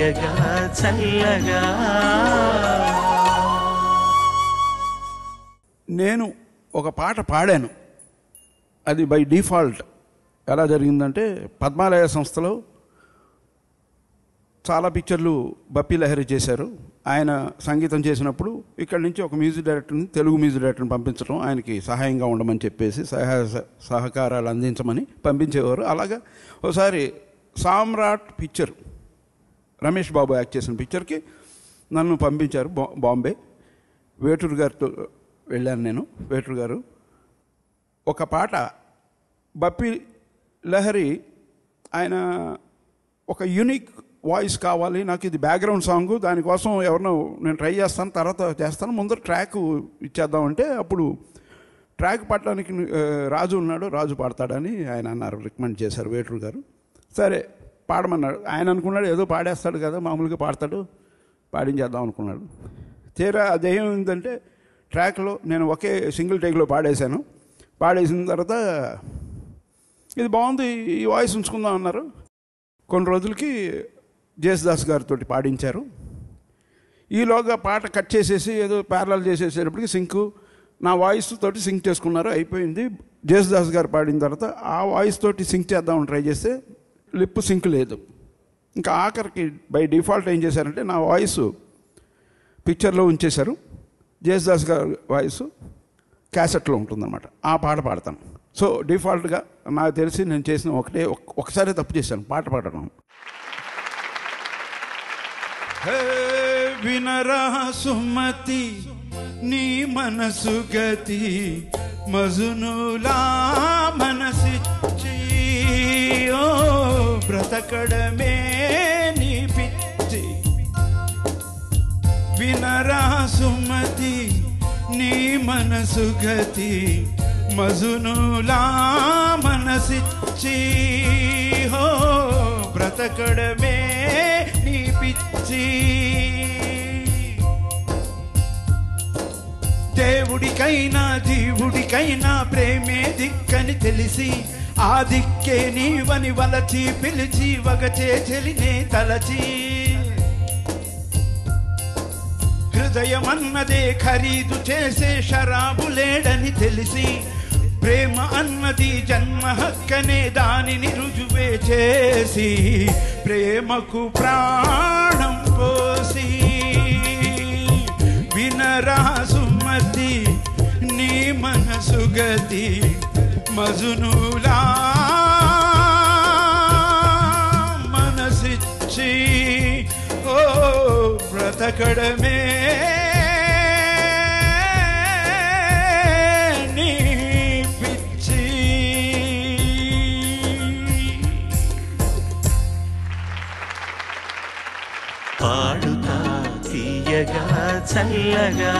తీయగా చల్లగా. నేను ఒక పాట పాడాను. అది బై డిఫాల్ట్. ఎలా జరిగిందంటే పద్మాలయ సంస్థలో చాలా పిక్చర్లు బప్పి లహరి చేశారు. ఆయన సంగీతం చేసినప్పుడు ఇక్కడి నుంచి ఒక మ్యూజిక్ డైరెక్టర్ని తెలుగు మ్యూజిక్ డైరెక్టర్ని పంపించడం ఆయనకి సహాయంగా ఉండమని చెప్పేసి సహాయ స- సహకారాలు అందించమని పంపించేవారు. అలాగా ఒకసారి సామ్రాట్ పిక్చర్ రమేష్ బాబు యాక్ట్ చేసిన పిక్చర్కి నన్ను పంపించారు బా బాంబే. వేటూరు గారితో వెళ్ళాను నేను వేటూరు గారు. ఒక పాట బప్పి లహరి ఆయన ఒక యూనిక్ వాయిస్ కావాలి నాకు ఇది బ్యాక్గ్రౌండ్ సాంగ్ దానికోసం ఎవరినో నేను ట్రై చేస్తాను తర్వాత చేస్తాను ముందర ట్రాక్ ఇచ్చేద్దామంటే అప్పుడు ట్రాక్ పాడడానికి రాజు ఉన్నాడు రాజు పాడతాడని ఆయన అన్నారు రికమెండ్ చేశారు వేటూరు గారు. సరే పాడమన్నాడు. ఆయన అనుకున్నాడు ఏదో పాడేస్తాడు కదా మామూలుగా పాడతాడు పాడించేద్దాం అనుకున్నాడు. తీరా అదేమైందంటే ట్రాక్లో నేను ఒకే సింగిల్ టేక్లో పాడేశాను. పాడేసిన తర్వాత ఇది బాగుంది ఈ వాయిస్ ఉంచుకుందాం అన్నారు. కొన్ని రోజులకి జేసుదాస్ గారితో పాడించారు. ఈలోగా పాట కట్ చేసేసి ఏదో ప్యారల్ చేసేసేటప్పటికి సింక్ నా వాయిస్ తోటి సింక్ చేసుకున్నారు అయిపోయింది. జేసుదాస్ గారు పాడిన తర్వాత ఆ వాయిస్ తోటి సింక్ చేద్దామని ట్రై చేస్తే లిప్ సింక్ లేదు. ఇంకా ఆఖరికి బై డిఫాల్ట్ ఏం చేశారంటే నా వాయిస్ పిక్చర్లో ఉంచేశారు. జేసుదాస్ గారి వాయిస్ క్యాసెట్లో ఉంటుందన్నమాట. ఆ పాట పాడతాను. సో డిఫాల్ట్గా నాకు తెలిసి నేను చేసిన ఒకటే ఒకసారి తప్పు చేశాను. పాట పాడడం వినరా సుమతి నీ మనసు గతి మజునులా పలకడమే నీ పిచ్చి. వినరా సుమతి నీ మనసు గతి మజునులా మనసిచ్చి. హో బ్రతకడమే నీ పిచ్చి. దేవుడికైనా జీవుడికైనా ప్రేమే దిక్కని తెలిసి ఆదిక్కే నీవని వలచి పిలిచి వగచే చెలినే తలచి. హృదయమన్నదే ఖరీదు చేసే షరాబులేడని తెలిసి ప్రేమ అన్నది జన్మ హక్కనే దానిని రుజువే చేసి ప్రేమకు ప్రాణం పోసి. వినరా సుమతి నీ మనసుగతి గతి మజునులా మనసిచ్చి ఓ బ్రతకడమే. నీ పిచ్చి. పాడుతా తీయగా చల్లగా.